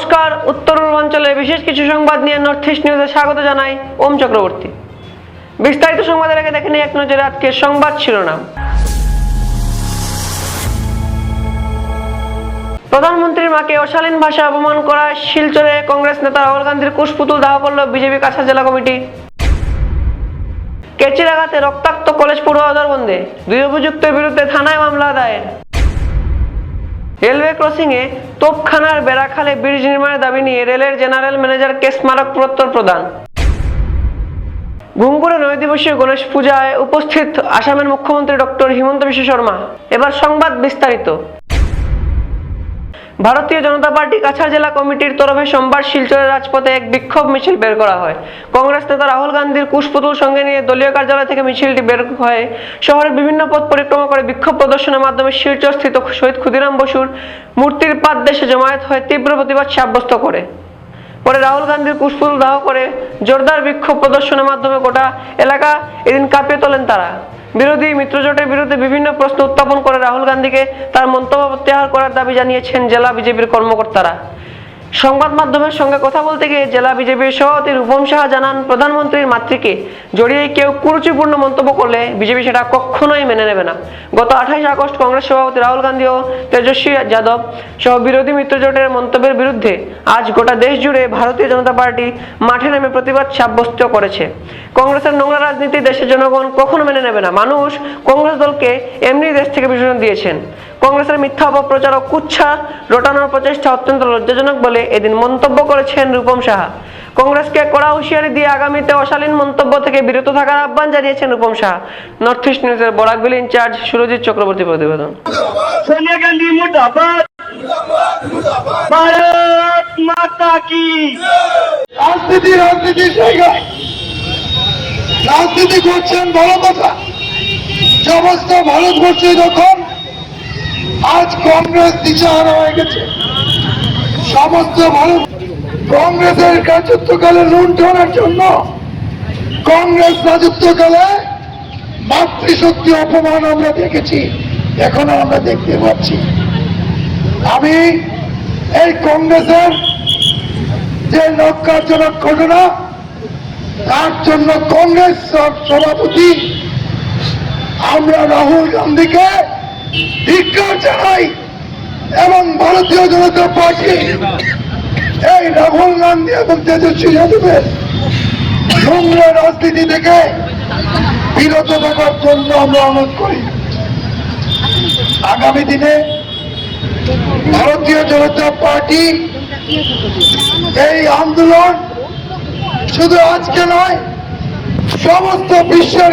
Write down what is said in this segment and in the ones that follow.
নমস্কার। উত্তর পূর্বাঞ্চলের বিশেষ কিছু সংবাদ নিয়ে নর্থ ইস্ট নিউজে স্বাগত জানাই ওম চক্রবর্তী। বিস্তারিত সংবাদের আগে দেখে নিই এক নজরে আজকের সংবাদ শিরোনাম। প্রধানমন্ত্রীর মাকে অশালীন ভাষা অপমান করায় শিলচরে কংগ্রেস নেতা রাহুল গান্ধীর কুশপুতুল দাহ করল বিজেপি কাছাড় জেলা কমিটি। কেচিরাঘাতে রক্তাক্ত কলেজ পড়ুয়া দরবন্দে দুই অভিযুক্তের বিরুদ্ধে থানায় মামলা দায়ের। রেলওয়ে ক্রসিংয়ে তোপখানার বেড়াখালে ব্রিজ নির্মাণের দাবি নিয়ে রেলের জেনারেল ম্যানেজার ম্যানেজারকে স্মারকপত্র প্রদান। ঘুমপুরে নয় দিবসীয় গণেশ পূজায় উপস্থিত আসামের মুখ্যমন্ত্রী ডক্টর হিমন্ত বিশ্ব শর্মা। এবার সংবাদ বিস্তারিত। ভারতীয় জনতা পার্টি কাছাড় জেলা কমিটির তরফে সোমবার শিলচরের রাজপথে এক বিক্ষোভ মিছিল বের করা হয়। কংগ্রেস নেতা রাহুল গান্ধীর কুশপুতুল সঙ্গে নিয়ে দলীয় কার্যালয় থেকে মিছিলটি বের হয়ে শহরের বিভিন্ন পথ পরিক্রমা করে বিক্ষোভ প্রদর্শনের মাধ্যমে শিলচর স্থিত শহীদ ক্ষুদিরাম বসুর মূর্তির পাদ দেশে জমায়েত হয়ে তীব্র প্রতিবাদ সাব্যস্ত করে। পরে রাহুল গান্ধীর কুশপুতুল দাহ করে জোরদার বিক্ষোভ প্রদর্শনের মাধ্যমে গোটা এলাকা এদিন কাঁপিয়ে তোলেন তারা। বিরোধী মিত্রজোটের বিরুদ্ধে বিভিন্ন প্রশ্ন উত্থাপন করে রাহুল গান্ধীকে তার মন্তব্য প্রত্যাহার করার দাবি জানিয়েছেন জেলা বিজেপির কর্মকর্তারা। সংবাদ মাধ্যমের সঙ্গে কথা বলতে গিয়ে জেলা বিজেপির সভাপতি রূপম সাহা জানান, প্রধানমন্ত্রীর মাতৃকে জড়িয়ে কেউ কুরুচিপূর্ণ মন্তব্য করলে বিজেপি সেটা কখনোই মেনে নেবে না। গত আঠাইশ আগস্ট কংগ্রেস সভাপতি রাহুল গান্ধী ও তেজস্বী যাদব সহ বিরোধী মিত্রজোটের মন্তব্যের বিরুদ্ধে আজ গোটা দেশ জুড়ে ভারতীয় জনতা পার্টি মাঠে নেমে প্রতিবাদ সাব্যস্ত করেছে। কংগ্রেসের নোংরা রাজনীতি দেশের জনগণ কখনো মেনে নেবে না। মানুষ কংগ্রেস দলকে এমনি দেশ থেকে বিসর্জন দিয়েছেন। কংগ্রেসের মিথ্যা অপপ্রচার ও কুচ্ছা রোটানোর প্রচেষ্টা অত্যন্ত লজ্জাজনক বলে এদিন মন্তব্য করেছেন রূপম সাহা। কংগ্রেসকে কড়া হুঁশিয়ারি দিয়ে আগামীতে অশালীন মন্তব্য থেকে বিরত থাকার আহ্বান জানিয়েছেন রূপম সাহা। নর্থ ইস্ট নিউজের বরাকবিল ইনচার্জ সুরজিৎ চক্রবর্তী প্রতিবেদন। রাজনীতি করছেন বড় কথা। সমস্ত ভারতবর্ষে যখন আজ কংগ্রেস দিশাহারা হয়ে গেছে। সমস্ত ভারত কংগ্রেসের রাজত্বকালে লুণ্ঠনের জন্য কংগ্রেস রাজত্বকালে মাতৃশক্তি অপমান আমরা দেখেছি, এখনও আমরা দেখতে পাচ্ছি। আমি এই কংগ্রেসের যে নক্কারজনক ঘটনা, তার জন্য কংগ্রেস সভাপতি আমরা রাহুল গান্ধীকে ধিক্কার জানাই এবং ভারতীয় জনতা পার্টি এই রাহুল গান্ধী এবং তেজস্বী যাদবের নোংরা রাজনীতি থেকে বিরত থাকার জন্য আমরা অনুরোধ করি। আগামী দিনে ভারতীয় জনতা পার্টি এই আন্দোলন শুধু আজকে নয়, সমস্ত বিশ্বের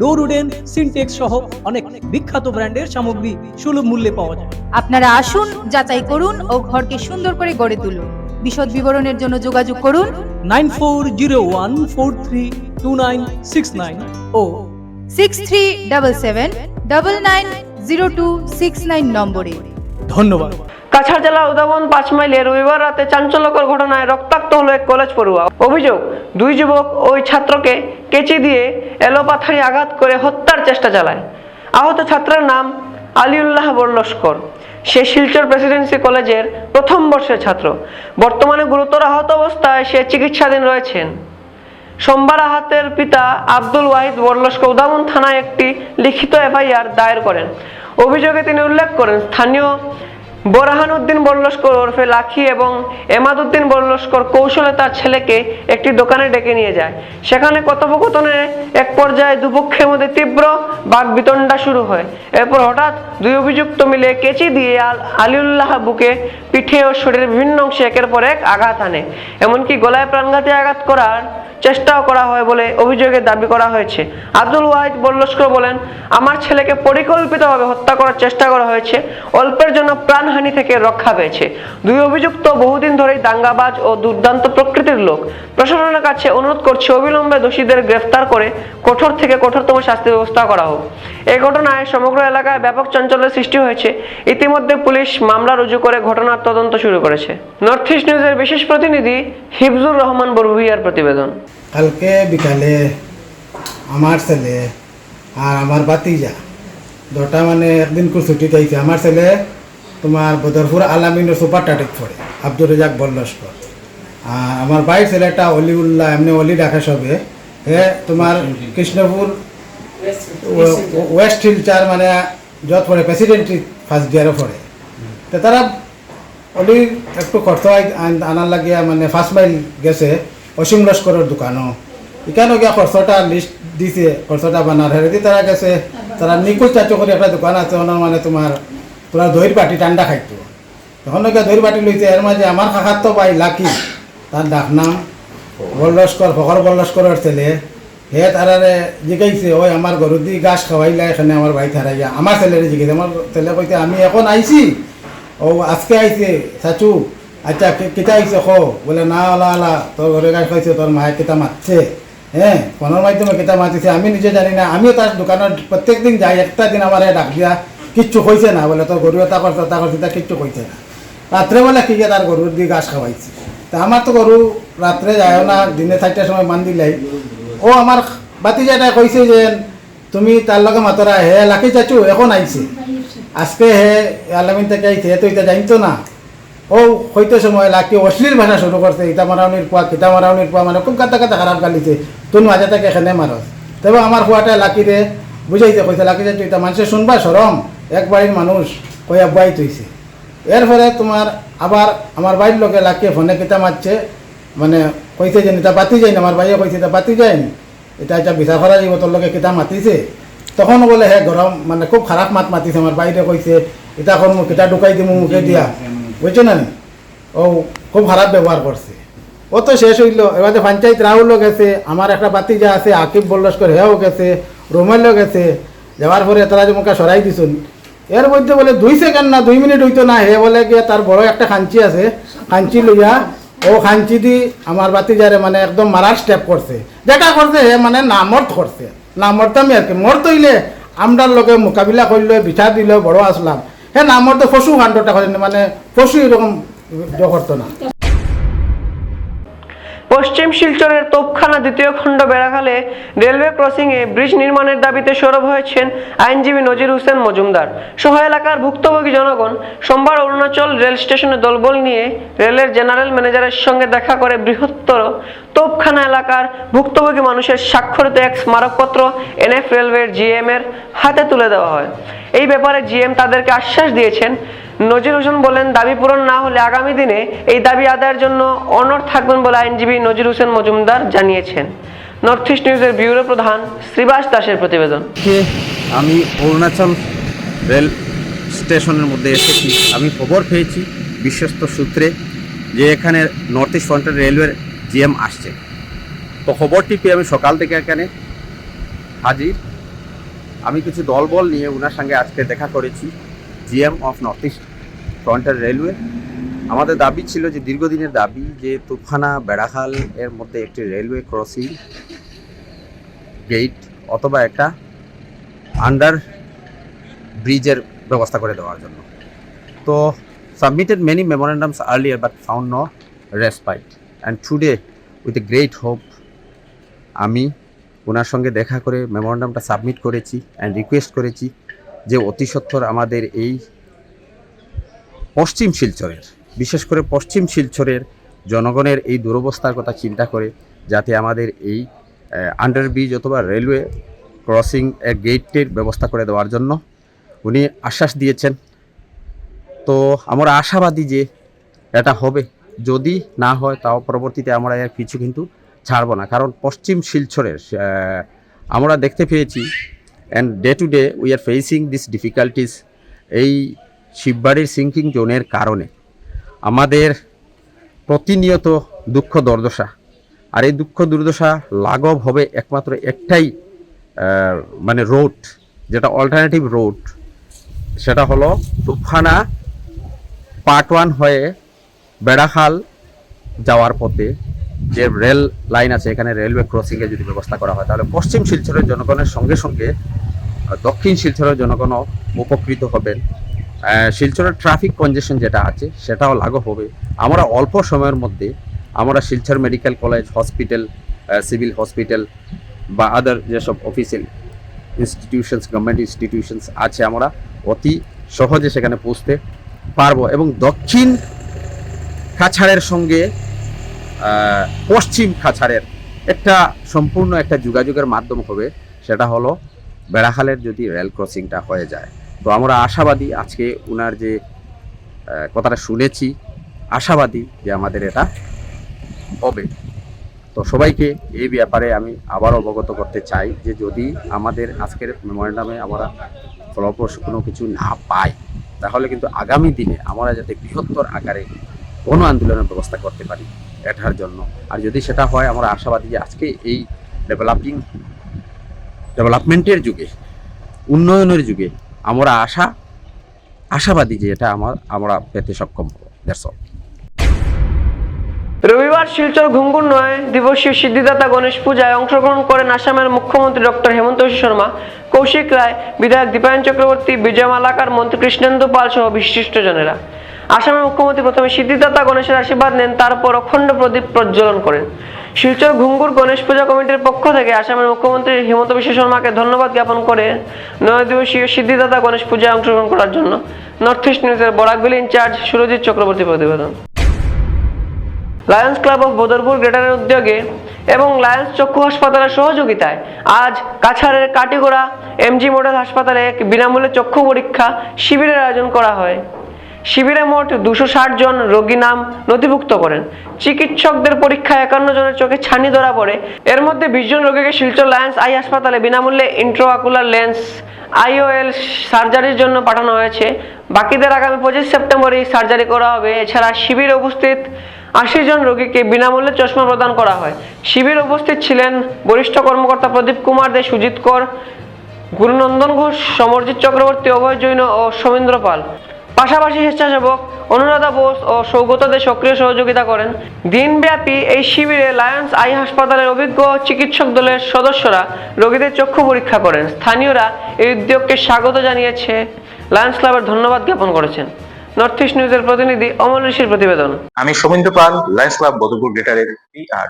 door wooden Sintex সহ অনেক বিখ্যাত ব্র্যান্ডের সামগ্রী সুলভ মূল্যে পাওয়া যায়। আপনারা আসুন যাচাই করুন ও ঘরকে সুন্দর করে গড়ে তুলুন। বিশদ বিবরণের জন্য যোগাযোগ করুন। Nine four zero one four three two nine six nine o six three double seven double nine zero two six nine নম্বরে। ধন্যবাদ। কাছাড় উদাবন পাঁচ মাইলে রবিবার রাতে চাঞ্চল্যকর ঘটনায় রক্তাক্ত হলো এক কলেজ পড়ুয়া। অভিযোগ, দুই যুবক ওই ছাত্রকে কেচি দিয়ে এলোপাথারি আঘাত করে হত্যার চেষ্টা চালায়। আহত ছাত্রের নাম আলিউল্লাহ বরলস্কর সে শিলচর প্রেসিডেন্সি কলেজের প্রথম বর্ষের ছাত্র। বর্তমানে গুরুতর আহত অবস্থায় সে চিকিৎসাধীন রয়েছেন। সোমবার আহাতের পিতা আব্দুল ওয়াহিদ বরলস্কর উদামন থানায় একটি লিখিত এফআইআর দায়ের করেন। অভিযোগে তিনি উল্লেখ করেন, স্থানীয় বোরহান উদ্দিন বরলস্কর ওরফে লাখি এবং এমাদউদ্দিন বরলস্কর কৌশলে তার ছেলেকে একটি দোকানে ডেকে নিয়ে যায়। সেখানে কথোপকথনে এক পর্যায়ে দুপক্ষের মধ্যে তীব্র বাগবিতণ্ডা শুরু হয়। এরপর হঠাৎ দুই অভিযুক্ত মিলে কেচি দিয়ে আল আলিউল্লাহ বুকে পিঠে ও শরীরের বিভিন্ন অংশে একের পর এক আঘাত আনে। এমনকি গলায় প্রাণঘাতী আঘাত করার চেষ্টাও করা হয় বলে অভিযোগে দাবি করা হয়েছে। আব্দুল ওয়াহিদ বল্লস্কর বলেন, আমার ছেলেকে পরিকল্পিতভাবে হত্যা করার চেষ্টা করা হয়েছে। অল্পের জন্য প্রাণহানি থেকে রক্ষা পেয়েছে। দুই অভিযুক্ত বহুদিন ধরেই দাঙ্গাবাজ ও দুর্দান্ত প্রকৃতির লোক। প্রশাসনের কাছে অনুরোধ করছে, অবিলম্বে দোষীদের গ্রেফতার করে কঠোর থেকে কঠোরতম শাস্তি ব্যবস্থা করা হোক। এই ঘটনায় সমগ্র এলাকায় ব্যাপক চাঞ্চল্যের সৃষ্টি হয়েছে। ইতিমধ্যে পুলিশ মামলা রুজু করে ঘটনার তদন্ত শুরু করেছে। নর্থ ইস্ট নিউজের বিশেষ প্রতিনিধি হিফজুর রহমান বরভুইয়ার প্রতিবেদন। কালকে বিকালে আমার ছেলে আর আমার বাতিজা দুটা মানে একদিন করে ছুটিতে আইছে আমার ছেলে তোমার বদরপুর আলামিনের সুপার টাটেক পড়ে, আব্দুর রেজাক বল্লস্কর। আর আমার বাইর ছেলেটা অলিউল্লাহ, এমনি অলি রাখে সবে তোমার কৃষ্ণপুর ওয়েস্ট হিলচার মানে যত পড়ে প্রেসিডেন্ট ফার্স্ট ইয়ারে পড়ে। তো তারা অলি একটু আন- আনার লাগিয়া মানে ফার্স্ট মাইল গেছে, অসীম লস্করের দোকানও। এখানে গিয়া খরচটা লিস্ট দিছে, খরচটা বানার হেরেদি তারা গেছে। তারা নিকুল চাচো করে একটা দোকান আছে, ওনার মানে তোমার তোমার দইর বাটি ঠান্ডা খাইতো। তখন গিয়া দইর বাটি লইছে, এর মাঝে আমার কাকার তো ভাই লাকি, তার ডাক নাম বল্লস্কর ফখর বল্লস্করের ছেলে হে তারারে জিগাইছে ওই আমার গরু দি গাছ খাওয়াইলা এখানে আমার ভাই থারাইয়া আমার ছেলেরে জিগাইছে আমার ছেলে কইতে আমি এখন আইছি ও আজকে আইছে চাচু আচ্ছা কেটা আইছে খো? বলে, না, আলা আলা তোর ঘরে গাছ খাইছে তোর মায়ে কেটা মারছে হ্যাঁ ফোনের মাধ্যমে কেটা মাতিছে? আমি নিজে জানি না, আমিও তার দোকানত প্রত্যেক দিন যাই, একটা দিন আমার ডাক দিয়া, কিচ্ছু কইছে না। বলে তোর গরু এটা করছে তা করছে তা কিচ্ছু কইছে না। রাত্রে বলে কি তার গরুর দিয়ে ঘাস খাওয়াইছে তা আমার তো গরু রাত্রে যায় না, দিনে চারটার সময় মান দিলাই ও আমার বাতিজাটা কইছে যে, তুমি তার লগে মাতরা, হে লাকি চাচু, এখন আইছে। আজকে হে আলামিন থেকে আইছে তো এটা জানতো না। ও হইতে সময় লাকি অশ্লীল ভাষা শুরু করছে, ইটা মারাউনির পোয়া কিটা মারাউনির পোয়া মানে খুব কাতা কাতা খারাপ গালিছে। তুই মাঝে থেকে এখানে মারস তবে আমার পোয়াটা লাকিরে বুঝাইছে, কইছে লাকি চাচু, এটা মানুষের শুনবা সরম এক বাড়ির মানুষ কইয়া বুয়াই তৈছে এরপরে তোমার আবার আমার বাড়ির লোকে লাকিয়ে ফোনে কিতা মারছে মানে কইছে যে এটা বাতি যায়নি, আমার ভাইয়ে কইছে এটা বাতি যায়নি। এটা এটা বিচার করা যাইব তোর লোকে কিতা মাতিছে। তখন বলে হে গরম মানে খুব খারাপ মাত মাতিছে আমার বাইরে কইছে, এটা এখন কিতা ঢুকাই দিমু মুখে দিয়া। বুঝছ না নি? ও খুব খারাপ ব্যবহার করছে ও তো শেষ হইল এবারে পঞ্চায়েত রাহুলও গেছে আমার একটা বাতি যা আছে, আকিব বল্লস্কর হেও গেছে রোমেলও গেছে যাওয়ার পরে তারা যে মুখে সরাই দিছুন। এর মধ্যে বলে দুই সেকেন্ড না, দুই মিনিট হইতো না হে বলে গিয়ে তার বড় একটা খাঞ্চি আছে। খাঞ্চি লইয়া ও খাঞ্চি দি আমার বাতি যারে মানে একদম মারার স্টেপ করছে। যেটা করছে, হে মানে নামর্ত করছে। নামর্তামি আর কি মর্ত হইলে আমরার লগে মোকাবিলা করলে, বিঠা দিল, বড় আসলাম। হে নামর্ত ফসু কাণ্ডটা করেন মানে ফসু এরকম করতো না। পশ্চিম শিলচরের তোপখানা দ্বিতীয় খণ্ড বেড়াখালে রেলওয়ে ক্রসিংয়ে ব্রিজ নির্মাণের দাবিতে সরব হয়েছেন আইনজীবী নজির হোসেন মজুমদার। সহ এলাকার ভুক্তভোগী জনগণ সোমবার অরুণাচল রেল স্টেশনে দলবল নিয়ে রেলের জেনারেল ম্যানেজারের সঙ্গে দেখা করে বৃহত্তর তোপখানা এলাকার ভুক্তভোগী মানুষের স্বাক্ষরিত এক স্মারকপত্র এনএফ রেলওয়ের জিএম এর হাতে তুলে দেওয়া হয়। এই ব্যাপারে জিএম তাদেরকে আশ্বাস দিয়েছেন নজির হোসেন বলেন, দাবি পূরণ না হলে আগামী দিনে এই দাবি আদায়ের জন্য অনড় থাকবেন বলে আইনজীবী নজির হোসেন মজুমদার জানিয়েছেন। নর্থ ইস্ট নিউজের ব্যুরো প্রধান শ্রীবাস দাসের প্রতিবেদন। আমি অরুণাচল রেল স্টেশনের মধ্যে এসেছি। আমি খবর পেয়েছি বিশ্বস্ত সূত্রে যে এখানে নর্থ ইস্ট ফ্রন্টের রেলওয়ের জিএম আসছে। তো খবরটি পেয়ে আমি সকাল থেকে এখানে হাজির। আমি কিছু দলবল নিয়ে ওনার সঙ্গে আজকে দেখা করেছি। জিএম অফ নর্থ ইস্ট ফ্রন্টের রেলওয়ে আমাদের দাবি ছিল যে দীর্ঘদিনের দাবি যে তুফানা বেড়াখাল এর মধ্যে একটি রেলওয়ে ক্রসিং গেট অথবা একটা আন্ডার ব্রিজের ব্যবস্থা করে দেওয়ার জন্য। তো submitted many memorandums earlier but found no respite and today with a great hope আমি ওনার সঙ্গে দেখা করে মেমোরেন্ডামটা সাবমিট করেছি অ্যান্ড রিকোয়েস্ট করেছি যে অতি সত্বর আমাদের এই পশ্চিম শিলচরের, বিশেষ করে পশ্চিম শিলচরের জনগণের এই দুরবস্থার কথা চিন্তা করে যাতে আমাদের এই আন্ডার ব্রিজ অথবা রেলওয়ে ক্রসিং এর গেটের ব্যবস্থা করে দেওয়ার জন্য উনি আশ্বাস দিয়েছেন। তো আমরা আশাবাদী যে এটা হবে। যদি না হয় তাও পরবর্তীতে আমরা এর কিছু কিন্তু ছাড়বো না। কারণ পশ্চিম শিলচরের আমরা দেখতে পেয়েছি and day to day we are facing this difficulties এই শিববাড়ির সিঙ্কিং জোনের কারণে। আমাদের প্রতিনিয়ত দুঃখ দুর্দশা। আর এই দুঃখ দুর্দশা লাঘব হবে একমাত্র একটাই মানে রোড যেটা অল্টারনেটিভ রোড সেটা হলো তুফানা পার্ট ওয়ান হয়ে বেড়াখাল যাওয়ার পথে যে রেল লাইন আছে, এখানে রেলওয়ে ক্রসিংয়ের যদি ব্যবস্থা করা হয়, তাহলে পশ্চিম শিলচরের জনগণের সঙ্গে সঙ্গে দক্ষিণ শিলচরের জনগণও উপকৃত হবেন। শিলচরের ট্রাফিক কনজেশন যেটা আছে, সেটাও লাঘব হবে। আমরা অল্প সময়ের মধ্যে আমরা Silchar medical college hospital civil hospital বা আদার যেসব অফিসিয়াল ইনস্টিটিউশনস গভর্নমেন্ট ইনস্টিটিউশনস আছে আমরা অতি সহজে সেখানে পৌঁছতে পারব এবং দক্ষিণ কাছাড়ের সঙ্গে পশ্চিম কাছাড়ের একটা সম্পূর্ণ একটা যোগাযোগের মাধ্যম হবে, সেটা হলো বেড়াখালের যদি রেল ক্রসিংটা হয়ে যায়। তো আমরা আশাবাদী আজকে ওনার যে কথাটা শুনেছি, আশাবাদী যে আমাদের এটা হবে। তো সবাইকে এই ব্যাপারে আমি আবার অবগত করতে চাই যে যদি আমাদের আজকের মেমোরেন্ডামে আমরা ফলপ্রসূ কোনো কিছু না পাই, তাহলে কিন্তু আগামী দিনে আমরা যাতে বৃহত্তর আকারে গণ আন্দোলনের ব্যবস্থা করতে পারি এটার জন্য। আর যদি সেটা হয়, আমরা আশাবাদী যে আজকে এই ডেভেলপিং ডেভেলপমেন্টের যুগে, উন্নয়নের যুগে আমরা আশা, আশাবাদী যে এটা আমার, আমরা পেতে সক্ষম রবিবার শিলচর ঘুঙ্গুর নয় দিবসীয় সিদ্ধিদাতা গণেশ পূজায় অংশগ্রহণ করেন আসামের মুখ্যমন্ত্রী ডক্টর হেমন্ত শর্মা, কৌশিক রায়, বিধায়ক দীপায়ন চক্রবর্তী, বিজয় মালাকার, মন্ত্রী কৃষ্ণেন্দু পাল সহ বিশিষ্টজনেরা। আসামের মুখ্যমন্ত্রী প্রথমে সিদ্ধিদাতা গণেশের আশীর্বাদ নেন, তারপর অখণ্ড প্রদীপ প্রজ্বলন করেন। শিলচর ঘুঙ্গুর গণেশ পূজা কমিটির পক্ষ থেকে আসামের মুখ্যমন্ত্রী হেমন্ত বিশ্ব শর্মাকে ধন্যবাদ জ্ঞাপন করে নয় দিবসীয় সিদ্ধিদাতা গণেশ পূজায় অংশগ্রহণ করার জন্য নর্থ ইস্ট নিউজের বরাকবিল ইনচার্জ সুরজিৎ চক্রবর্তী প্রতিবেদন। লায়ন্স ক্লাব অফ বদরপুর গ্রেটারের উদ্যোগে এবং লায়ন্স চক্ষু হাসপাতালের সহযোগিতায় আজ কাছাড়ের কাটিগোড়া এমজি মডেল হাসপাতালে এক বিনামূল্যে চক্ষু পরীক্ষা শিবিরের আয়োজন করা হয়। শিবিরে মোট দুশো জন রোগী নাম নথিভুক্ত করেন। চিকিৎসকদের পরীক্ষায় একান্ন জনের চোখে ছানি ধরা পড়ে। এর মধ্যে বিশ জন রোগীকে শিলচর লায়েন্স আই হাসপাতালে বিনামূল্যে ইন্ট্রোআকুলার লেন্স, আইওএল সার্জারির জন্য পাঠানো হয়েছে। বাকিদের আগামী পঁচিশ সেপ্টেম্বর এই সার্জারি করা হবে। এছাড়া শিবিরে উপস্থিত আশি জন রোগীকে বিনামূল্যে চশমা প্রদান করা হয়। শিবিরে উপস্থিত ছিলেন বরিষ্ঠ কর্মকর্তা প্রদীপ কুমার দে, সুজিত কর, গুরুনন্দন ঘোষ, সমরজিৎ চক্রবর্তী, অভয় জৈন ও সৌমেন্দ্র পাল। পাশাপাশি স্বেচ্ছাসেবক অনুরাধা বোস ও সৌগত দে সক্রিয় সহযোগিতা করেন। দিনব্যাপী এই শিবিরে লায়ন্স আই হাসপাতালের অভিজ্ঞ চিকিৎসক দলের সদস্যরা রোগীদের চক্ষু পরীক্ষা করেন। স্থানীয়রা এই উদ্যোগকে স্বাগত জানিয়েছে। লায়ন্স ক্লাবের ধন্যবাদ জ্ঞাপন করেছেন। নর্থ ইস্ট নিউজের প্রতিনিধি অমল ঋষির প্রতিবেদন। আমি সৌমেন্দ্র পাল, লায়ন্স ক্লাব বদরপুর গ্রেটারের পিআর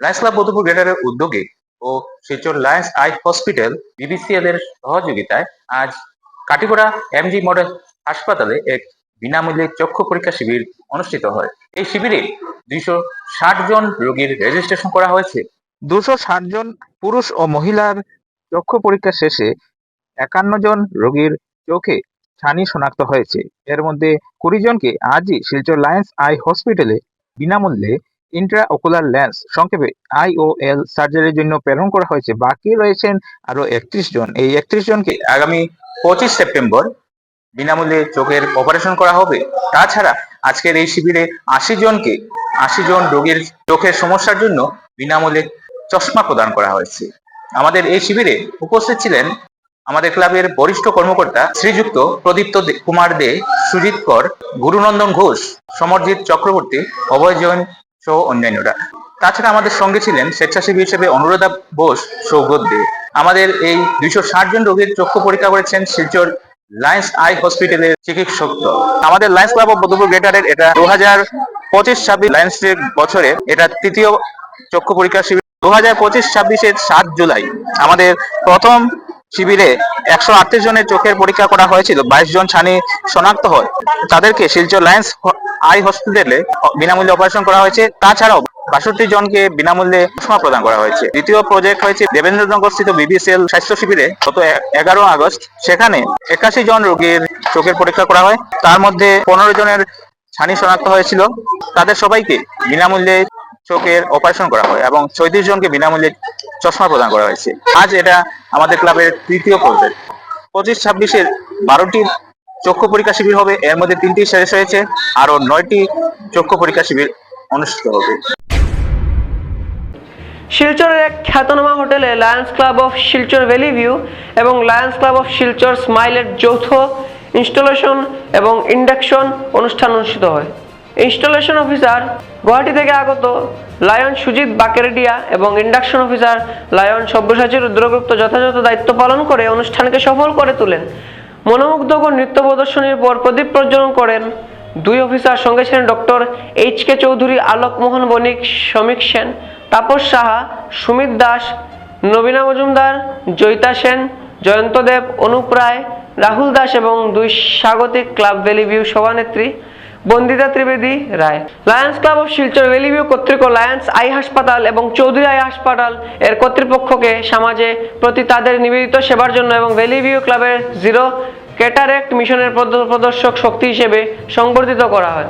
লায়ন্স ক্লাব বদরপুর গ্রেটারের উদ্যোগে ও Silchar Lions eye hospital BBCL এর সহযোগিতায় আজ কাটিগড়া এমজি মডেল হাসপাতালে এক বিনামূল্যে চক্ষু পরীক্ষা শিবির অনুষ্ঠিত হয়। এই শিবিরে দুইশো ষাট জন রোগীর রেজিস্ট্রেশন করা হয়েছে। দুশো ষাট জন পুরুষ ও মহিলার চক্ষু পরীক্ষা শেষে একান্ন জন রোগীর চোখে ছানি শনাক্ত হয়েছে। এর মধ্যে কুড়ি জনকে আজই শিলচর লায়েন্স আই হসপিটালে বিনামূল্যে ইন্ট্রা ওকুলার লেন্স সংক্ষেপে আই ও আইওএল সার্জারির জন্য প্রেরণ করা হয়েছে। বাকি রয়েছেন আরও একত্রিশ জন। এই একত্রিশ জনকে আগামী পঁচিশ সেপ্টেম্বর বিনামূল্যে চোখের অপারেশন করা হবে। তাছাড়া আজকের এই শিবিরে আশি জনকে, আশি জন রোগীর চোখের সমস্যার জন্য বিনামূল্যে চশমা প্রদান করা হয়েছে। আমাদের এই শিবিরে উপস্থিত ছিলেন আমাদের ক্লাবের বরিষ্ঠ কর্মকর্তা শ্রীযুক্ত প্রদীপ্ত কুমার দে, সুজিত কর, গুরুনন্দন ঘোষ, সমরজিৎ চক্রবর্তী, অভয় জৈন সহ অন্যান্যরা। তাছাড়া আমাদের সঙ্গে ছিলেন স্বেচ্ছাসেবী হিসেবে অনুরাধা বোস, সৌগত দে। আমাদের এই দুইশো ষাট জন রোগীর চক্ষু পরীক্ষা করেছেন শিলচর লায়ন্স আই হসপিটালের চিকিৎসক আমাদের লায়ন্স ক্লাব অফ বদরপুর গ্রেটারের এটা দু হাজার পঁচিশ ছাব্বিশ লায়ন্স বছরে এটা তৃতীয় চক্ষু পরীক্ষা শিবির। দু হাজার পঁচিশ ছাব্বিশের সাত জুলাই আমাদের প্রথম শিবিরে একশো আটত্রিশ জনের চোখের পরীক্ষা করা হয়েছিল, বাইশ জন ছানি শনাক্ত হয়। তাদেরকে শিলচর লায়ন্স আই হসপিটালে বিনামূল্যে অপারেশন করা হয়েছে। তাছাড়াও বাষট্টি জনকে বিনামূল্যে চশমা প্রদান করা হয়েছে। দ্বিতীয় প্রজেক্ট হয়েছে দেবেন্দ্রনগর স্থিত বিবিসিএল স্বাস্থ্য শিবিরে গত এগারো আগস্ট। সেখানে একাশি জন রোগীর চোখের পরীক্ষা করা হয়। তার মধ্যে পনেরো জনের ছানি শনাক্ত হয়েছিল। তাদের সবাইকে বিনামূল্যে চোখের অপারেশন করা হয় এবং চৌত্রিশ জনকে বিনামূল্যে চশমা প্রদান করা হয়েছে। আজ এটা আমাদের ক্লাবের তৃতীয় প্রজেক্ট পঁচিশ ছাব্বিশের বারোটি চক্ষু পরীক্ষা শিবির হবে। এর মধ্যে তিনটি শেষ হয়েছে। আরও নয়টি চক্ষু পরীক্ষা শিবির অনুষ্ঠিত হবে। শিলচরের এক খ্যাতনামা হোটেলে Lions Club of Silchar Valley View এবং লায়ন্স ক্লাব অফ শিলচর স্মাইলের যৌথ ইনস্টলেশন এবং ইন্ডাকশন অনুষ্ঠান অনুষ্ঠিত হয়। ইনস্টলেশন অফিসার গুয়াহাটি থেকে আগত লায়ন সুজিত বাকেরেডিয়া এবং induction officer lion Sabyasachi Rudragupta যথাযথ দায়িত্ব পালন করে অনুষ্ঠানকে সফল করে তোলেন। মনোমুগ্ধকর নৃত্য প্রদর্শনীর পর প্রদীপ প্রজ্বলন করেন দুই অফিসার, সঙ্গে ছিলেন doctor H K Chowdhury Alok Mohan Banik Shramik Sen Tapas Saha, Sumit Das, Nabina Majumdar, Joyita Sen, Jayanta দেব, অনুপ রায়, রাহুল দাস এবং দুই স্বাগতিক ক্লাব ভ্যালি ভিউ সভানেত্রী Bandita Trivedi Roy. Lions Club of Silchar Valley View কর্তৃক লায়ন্স আই হাসপাতাল এবং চৌধুরী আই হাসপাতাল এর কর্তৃপক্ষকে সমাজে প্রতি তাদের নিবেদিত সেবার জন্য এবং ভ্যালি ভিউ ক্লাবের জিরো ক্যাটারেক্ট মিশনের প্রদ- প্রদর্শক শক্তি হিসেবে সংবর্ধিত করা হয়।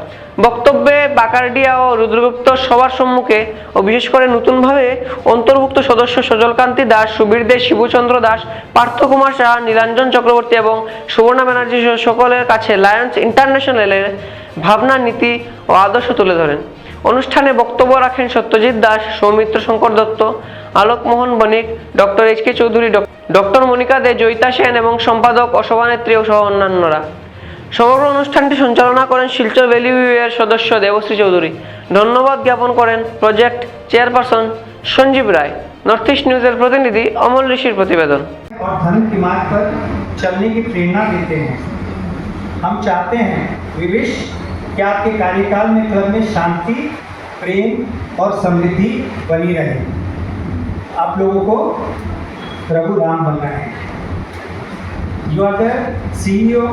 বক্তব্যে বাকারডিয়া ও রুদ্রগুপ্ত সবার সম্মুখে ও বিশেষ করে নতুনভাবে অন্তর্ভুক্ত সদস্য সজলকান্তি দাস, সুবীর দে, শিবচন্দ্র দাস পার্থকুমার সাহা নীলাঞ্জন চক্রবর্তী এবং সুবর্ণা ব্যানার্জি সকলের কাছে লায়ন্স ইন্টারন্যাশনালের ভাবনা, নীতি ও আদর্শ তুলে ধরেন। অনুষ্ঠানে বক্তব্য রাখেন Satyajit Das, Soumitra Shankar Dutta, Alokmohan Banik, doctor H K Chowdhury doctor Monika Dey, Joyita Sen এবং সম্পাদক ও সহ অন্যান্যরা। সমগ্র অনুষ্ঠানটি সঞ্চালনা করেন শিলচর ভ্যালি এর সদস্য দেবশ্রী চৌধুরী ধন্যবাদ জ্ঞাপন করেন project chairperson Sanjeev Roy north east নিউজের প্রতিনিধি অমল ঋষির প্রতিবেদন और धर्म की मार्ग पर चलने की प्रेरणा देते हैं हम चाहते हैं विविश कि आपके कार्यकाल में क्लब में शांति प्रेम और समृद्धि बनी रहे आप लोगों को प्रभु राम बनना है यू आर द सीईओ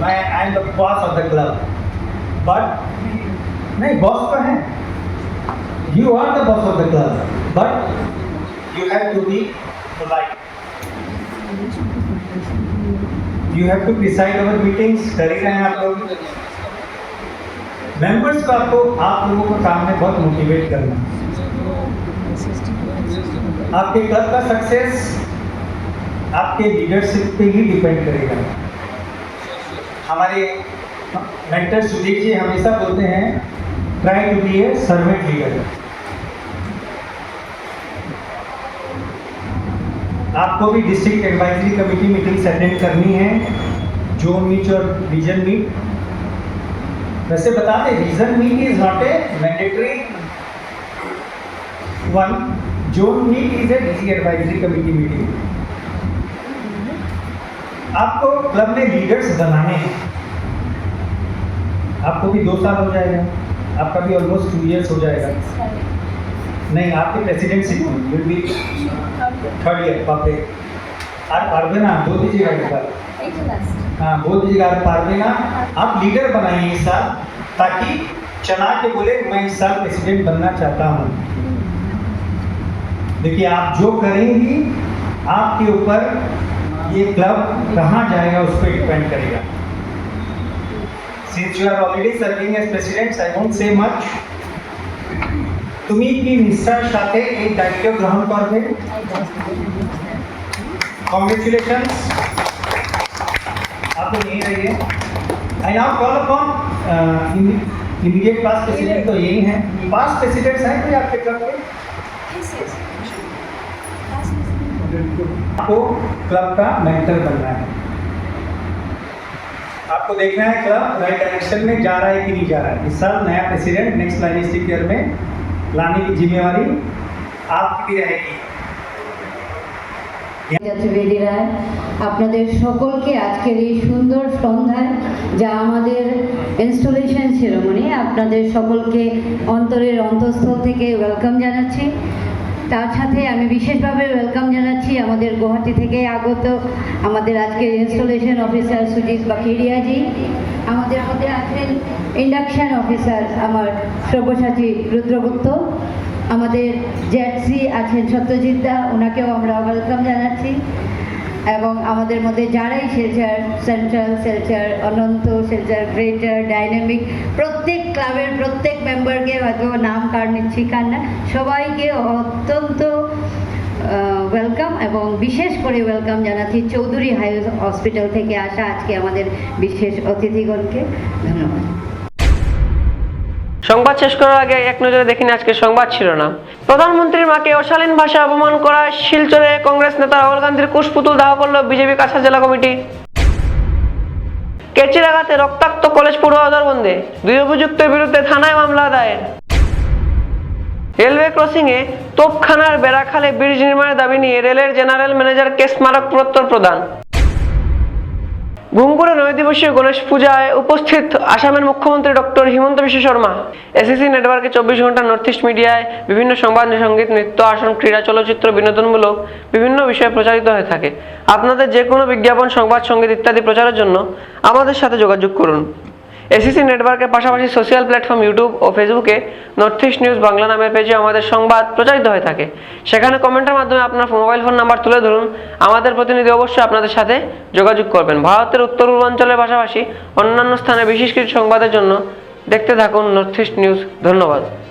मैं I am the boss of the club but नहीं बॉस तो है. You are the boss of the club but you have to be polite. You have to decide our meetings कर ही रहे हैं आप लोग. मेंबर्स को आपको, आप लोगों को काम में बहुत मोटिवेट करना आपके क्लब का सक्सेस आपके लीडरशिप पे ही डिपेंड करेगा. हमारे मेंटर सुधीर जी हमेशा बोलते हैं try to be a servant leader आपको भी district advisory committee meetings attend करनी है जोन मीट और रीजन मीट वैसे बता दें region meet is not a mandatory one zone meet is a district advisory committee meeting आपको क्लब में लीडर्स बनाने हैं। आपको भी दो साल हो जाएगा। आपका भी ऑलमोस्ट टू ईयर्स हो जाएगा। नहीं आपके president presidentship will be third year पापे आर आप पारवेना बोल दीजिएगा एक बार। हाँ बोल दीजिएगा आर आप पारवेना आप लीडर बनाइए इस साल ताकि चना के बोले मैं इस साल प्रेसिडेंट बनना चाहता हूँ। देखिए आप जो करेंगी आपके ऊपर ये क्लब कहाँ जाएगा उस पर डिपेंड करेगा since you are already serving as president I won't say much তুমি কি নিষ্ঠার সাথে এই দায়িত্ব গ্রহণ করবে कॉन्ग्रेचुलेशन आप लोग यहीं रहिए I now call upon immediate past president तो यही हैं पास प्रेसिडेंट्स हैं कोई आपके क्लब के आपको क्लब का मेंटर बनना है आपको देखना है क्लब राइट डायरेक्शन में जा रहा है कि नहीं जा रहा है इस साल नया प्रेसिडेंट नेक्स्ट लाइनिस्टिक ईयर में लाने की जिम्मेवारी आपकी रहेगी যাত্রীবেদীরা আপনাদের সকলকে আজকের এই সুন্দর সন্ধ্যায় যা আমাদের ইনস্টলেশন সেরেমনি আপনাদের সকলকে অন্তরের অন্তঃস্থল থেকে ওয়েলকাম জানাচ্ছি তার সাথে আমি বিশেষভাবে ওয়েলকাম জানাচ্ছি আমাদের গুয়াহাটি থেকে আগত আমাদের আজকের ইনস্টলেশন অফিসার সুজিত বাকিরিয়াজি আমাদের মধ্যে আছেন ইন্ডাকশান অফিসার আমার সব্যসাচী রুদ্রগুপ্ত, আমাদের জ্যাটসি আছেন সত্যজিৎ দা, ওনাকেও আমরা ওয়েলকাম জানাচ্ছি। এবং আমাদের মধ্যে যারাই Silchar central Silchar, Ananta Silchar greater dynamic প্রত্যেক ক্লাবের প্রত্যেক মেম্বারকে হয়তো নাম কার্ড নিচ্ছি, কার না, সবাইকে অত্যন্ত ওয়েলকাম এবং বিশেষ করে ওয়েলকাম জানাচ্ছি চৌধুরী হাই হসপিটাল থেকে আসা আজকে আমাদের বিশেষ অতিথিগণকে। ধন্যবাদ। সংবাদ শেষ করার আগে এক নজরে দেখিনি আজকে সংবাদ ছিল না প্রধানমন্ত্রীর মাকে অশালীন ভাষা অপমান করায় শিলচরে কংগ্রেস নেতা রাহুল গান্ধীর কুশপুতুল দাহ করল বিজেপি কাছাড় জেলা কমিটি। কেচিরাঘাতে রক্তাক্ত কলেজ পড়ুয়া দরবন্দে দুই অভিযুক্তের বিরুদ্ধে থানায় মামলা দায়ের। রেলওয়ে ক্রসিং এ তোপখানার বেড়াখালে ব্রিজ নির্মাণের দাবি নিয়ে রেলের জেনারেল ম্যানেজার ম্যানেজারকে স্মারকপত্র প্রদান। ঘুমপুরে নয় দিবসীয় গণেশ পূজায় উপস্থিত আসামের মুখ্যমন্ত্রী ডক্টর হিমন্ত বিশ্ব শর্মা। এসিসি নেটওয়ার্কে চব্বিশ ঘণ্টা নর্থ ইস্ট মিডিয়ায় বিভিন্ন সংবাদ, সংগীত, নৃত্য, আসন, ক্রীড়া, চলচ্চিত্র, বিনোদনমূলক বিভিন্ন বিষয়ে প্রচারিত হয়ে থাকে। আপনাদের যে কোনো বিজ্ঞাপন, সংবাদ, সংগীত ইত্যাদি প্রচারের জন্য আমাদের সাথে যোগাযোগ করুন। এসিসি নেটওয়ার্কের পাশাপাশি সোশ্যাল প্ল্যাটফর্ম ইউটিউব ও ফেসবুকে নর্থ ইস্ট নিউজ বাংলা নামের পেজে আমাদের সংবাদ প্রচারিত হয়ে থাকে। সেখানে কমেন্টের মাধ্যমে আপনার মোবাইল ফোন নাম্বার তুলে ধরুন। আমাদের প্রতিনিধি অবশ্যই আপনাদের সাথে যোগাযোগ করবেন। ভারতের উত্তর পূর্বাঞ্চলের পাশাপাশি অন্যান্য স্থানে বিশেষ কিছু সংবাদের জন্য দেখতে থাকুন নর্থ ইস্ট নিউজ ধন্যবাদ।